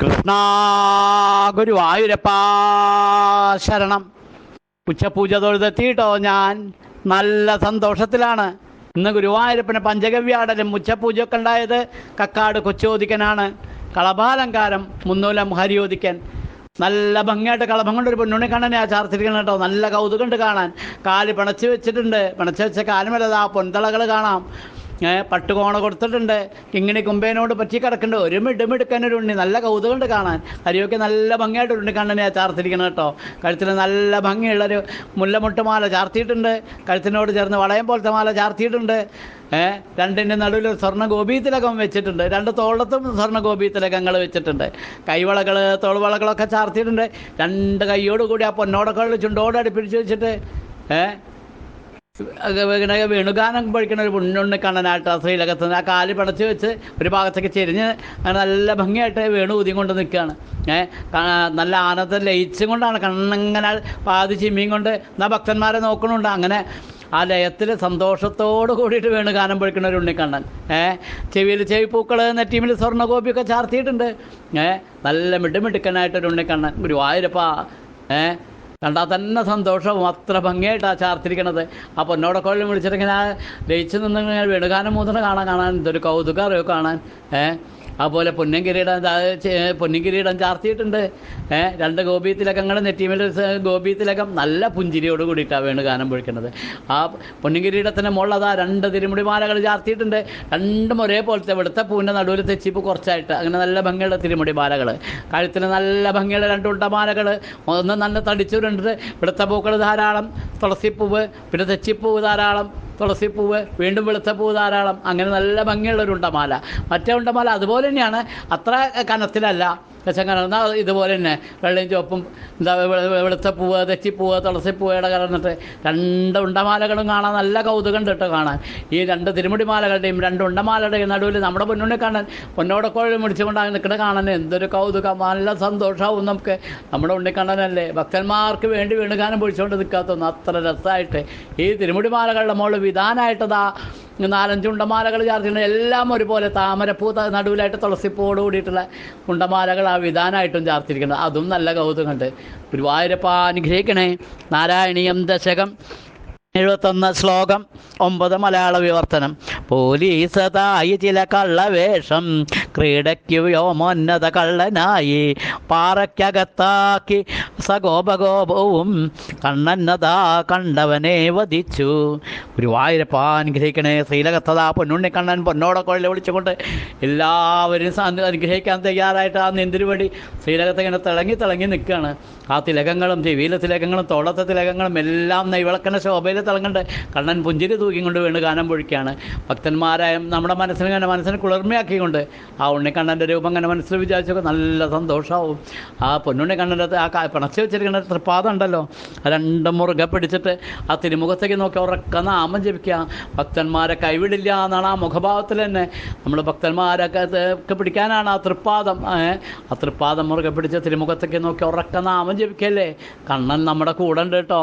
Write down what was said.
കൃഷ്ണ ഗുരുവായൂരപ്പാ ശരണം. ഉച്ചപൂജ തൊഴുതെത്തിയിട്ടോ ഞാൻ. നല്ല സന്തോഷത്തിലാണ്. ഇന്ന് ഗുരുവായൂരപ്പന് പഞ്ചഗവ്യാടലും ഉച്ചപൂജയൊക്കെ ഉണ്ടായത് കക്കാട് കൊച്ചോദിക്കനാണ് കളഭാലങ്കാരം മുന്നൂലം ഹരിയോദിക്കൻ നല്ല ഭംഗിയായിട്ട് കളഭം കൊണ്ട് ഒരു പൊന്നുണ്ണി കണ്ണനെ ആ ചാർത്തിരിക്കണം കേട്ടോ. നല്ല കൗതുകമുണ്ട് കാണാൻ. കാൽ പിണച്ച് വെച്ചിട്ടുണ്ട്. പിണച്ച് വെച്ച കാലം ആ പൊന്തളകൾ കാണാം. പട്ടുകോണ കൊടുത്തിട്ടുണ്ട്. കിങ്ങിണി കുമ്പേനോട് പറ്റി കിടക്കുന്നുണ്ട് ഒരു മിടുമിടുക്കൻ ഒരു ഉണ്ണി. നല്ല കൗതുകമുണ്ട് കാണാൻ. അരിയൊക്കെ നല്ല ഭംഗിയായിട്ട് ഉണ്ണി കണ്ണനെ ചാർത്തിരിക്കണം കേട്ടോ. കഴുത്തിന് നല്ല ഭംഗിയുള്ളൊരു മുല്ലമുട്ടുമാല ചാർത്തിയിട്ടുണ്ട്. കഴുത്തിനോട് ചേർന്ന് വളയം പോലത്തെ മാല ചാർത്തിയിട്ടുണ്ട്. ഏഹ് രണ്ടിന്റെ നടുവിൽ സ്വർണ ഗോപീതിലകം വെച്ചിട്ടുണ്ട്. രണ്ട് തോളത്തും സ്വർണ ഗോപീതിലകങ്ങൾ വെച്ചിട്ടുണ്ട്. കൈവളകൾ തോൾവളകളൊക്കെ ചാർത്തിയിട്ടുണ്ട്. രണ്ട് കൈയോടുകൂടി ആ പൊന്നോടൊക്കെ ചുണ്ടോട് അടുപ്പിടിച്ച് വെച്ചിട്ട് ഏ ഇങ്ങനെ വേണുഗാനം പഠിക്കുന്ന ഒരു പുണ്ണുണ്ണി കണ്ണനായിട്ട് ആ ശ്രീലകത്ത് ആ കാൽ പിടച്ച് വെച്ച് ഒരു ഭാഗത്തേക്ക് ചെരിഞ്ഞ് നല്ല ഭംഗിയായിട്ട് വേണു ഊതിയും കൊണ്ട് നിൽക്കുകയാണ്. ഏഹ് നല്ല ആനന്ദം ലയിച്ചും കൊണ്ടാണ് കണ്ണങ്ങനെ പാതി ചിമ്മിയും കൊണ്ട് എന്നാ ഭക്തന്മാരെ നോക്കണുണ്ട്. അങ്ങനെ ആ ലയത്തിൽ സന്തോഷത്തോട് കൂടിയിട്ട് വേണു ഗാനം പൊഴിക്കുന്ന ഒരു ഉണ്ണിക്കണ്ണൻ. ഏഹ് ചെവിയിൽ ചെവിപ്പൂക്കൾ നെറ്റീമിൽ സ്വർണകോപ്പിയൊക്കെ ചാർത്തിയിട്ടുണ്ട്. ഏഹ് നല്ല മിടുമിടുക്കനായിട്ടൊരു ഉണ്ണിക്കണ്ണൻ. ഗുരുവായൂരപ്പാ. ഏഹ് കണ്ടാൽ തന്നെ സന്തോഷവും അത്ര ഭംഗിയായിട്ടാണ് ചാർത്തിരിക്കണത്. ആ പൊന്നോടക്കോളിൽ വിളിച്ചിട്ടിങ്ങനെ ആ ലയിച്ചു നിന്ന് ഇങ്ങനെ വെണുകാനം മൂന്നണ കാണാൻ കാണാൻ എന്തൊരു കൗതുകം അറിയോ കാണാൻ ഏഹ് അതുപോലെ പൊന്നും കിരീടം പൊന്നും കിരീടം ചാർത്തിയിട്ടുണ്ട്. ഏഹ് രണ്ട് ഗോപീത്തിലകങ്ങൾ ഗോപി തിലകം നല്ല പുഞ്ചിരിയോട് കൂടിയിട്ടാണ് വേണു ഗാനം പൊഴിക്കുന്നത്. ആ പൊന്നും കിരീടത്തിന്റെ മുകളിലതാ രണ്ട് തിരുമുടിമാലകൾ ചാർത്തിയിട്ടുണ്ട്. രണ്ടും ഒരേപോലത്തെ വെളുത്ത പൂവിന്റെ നടുവിൽ തെച്ചിപ്പ് കുറച്ചായിട്ട് അങ്ങനെ നല്ല ഭംഗിയുള്ള തിരുമുടിമാലകൾ. കഴുത്തിന് നല്ല ഭംഗിയുള്ള രണ്ട് ഉണ്ടമാലകൾ. ഒന്ന് നല്ല തടിച്ചുരുണ്ട് വെളുത്ത പൂക്കൾ ധാരാളം തുളസിപ്പൂവ് പിന്നെ തെച്ചിപ്പൂവ് ധാരാളം. തുളസിപ്പൂവ് വീണ്ടും വെളുത്ത പൂ ധാരാളം. അങ്ങനെ നല്ല ഭംഗിയുള്ള ഒരു ഉണ്ടമാല. മറ്റേ ഉണ്ടമാല അതുപോലെ തന്നെയാണ്. അത്ര കനത്തിലല്ല. പക്ഷെ കലർന്ന ഇതുപോലെ തന്നെ വെള്ളയും ചുവപ്പും എന്താ വെളുത്ത പൂവ് തെച്ചിപ്പൂവ് തുളസിപ്പൂവയുടെ കലർന്നിട്ട് രണ്ട് ഉണ്ടമാലകളും കാണാൻ നല്ല കൗതുകം കേട്ടോ കാണാൻ. ഈ രണ്ട് തിരുമുടിമാലകളുടെയും രണ്ട് ഉണ്ടമാലയുടെയും നടുവിൽ നമ്മുടെ പൊന്നുണ്ണി കാണാൻ പൊന്നോടക്കോഴി മുടിച്ചുകൊണ്ട് നിൽക്കുന്ന കാണാൻ എന്തൊരു കൗതുകം. നല്ല സന്തോഷമാവും നമുക്ക്. നമ്മുടെ ഉണ്ണിക്കണ്ണനല്ലേ ഭക്തന്മാർക്ക് വേണ്ടി വീണുകാനം പൊഴിച്ചുകൊണ്ട് നിൽക്കാത്തൊന്ന് അത്ര രസമായിട്ട് ഈ തിരുമുടിമാലകളുടെ മുകളിൽ വിധാനമായിട്ടതാ നാലഞ്ച് ഉണ്ടമാലകൾ ചാർത്തിട്ടുണ്ട് എല്ലാം ഒരുപോലെ താമരപ്പൂ നടുവിലായിട്ട് തുളസിപ്പൂവോട് കൂടിയിട്ടുള്ള ഉണ്ടമാലകൾ ആ വിധാനമായിട്ടും ചാർത്തിരിക്കുന്നത് അതും നല്ല കൗതുകമുണ്ട്. ഗുരുവായൂരപ്പ അനുഗ്രഹിക്കണേ. നാരായണീയം ദശകം. എഴുപത്തൊന്ന് ശ്ലോകം ഒമ്പത് മലയാള വിവർത്തനം. പോലീസ് തായി ചില കള്ളവേഷം ക്രീഡയ്ക്ക് വ്യോമോന്നത കള്ളനായി പാറയ്ക്കകത്താക്കി സഗോപഗോപവും കണ്ണന്നതാ കണ്ടവനെ വധിച്ചു. ഗുരുവായൂരപ്പ അനുഗ്രഹിക്കണേ ശ്രീലകത്തതാ പൊന്നുണ്ണി കണ്ണൻ പൊന്നോടക്കൊള്ളിൽ വിളിച്ചുകൊണ്ട് എല്ലാവരും അനുഗ്രഹിക്കാൻ തയ്യാറായിട്ട് ആ നെന്തിരുവടി ശ്രീലകത്ത് ഇങ്ങനെ തിളങ്ങി തിളങ്ങി നിൽക്കുകയാണ്. ആ തിലകങ്ങളും ചെവിയിലെ തിലകങ്ങളും തോളത്തെ തിലകങ്ങളും എല്ലാം നെയ്വിളക്കണ ശോഭയിൽ തിളങ്ങുന്നുണ്ട് കണ്ണൻ പുഞ്ചിരി തൂക്കിക്കൊണ്ട് വീണ് ഗാനം പൊഴിക്കുകയാണ്. ഭക്തന്മാരായ നമ്മുടെ മനസ്സിനെ ഇങ്ങനെ മനസ്സിനെ കുളിർമയാക്കിക്കൊണ്ട് ആ ഉണ്ണിക്കണ്ണന്റെ രൂപം ഇങ്ങനെ മനസ്സിൽ വിചാരിച്ചൊക്കെ നല്ല സന്തോഷമാവും ആ പൊന്നുണ്ണിക്കണ്ണന്റെ ആ പിണച്ച് വെച്ചിരിക്കുന്ന തൃപ്പാദം ഉണ്ടല്ലോ. രണ്ട് മുറുകെ പിടിച്ചിട്ട് ആ തിരുമുഖത്തേക്ക് നോക്കി ഉറക്ക നാമം ജപിക്കുക. ഭക്തന്മാരെ കൈവിടില്ല എന്നാണ് ആ മുഖഭാവത്തിൽ തന്നെ. നമ്മൾ ഭക്തന്മാരൊക്കെ പിടിക്കാനാണ് ആ തൃപ്പാദം. ആ തൃപ്പാദം മുറുകെ പിടിച്ച് തിരുമുഖത്തേക്ക് നോക്കി ഉറക്ക നാമം ജപിക്കല്ലേ? കണ്ണൻ നമ്മുടെ കൂടെ ഉണ്ട് കേട്ടോ.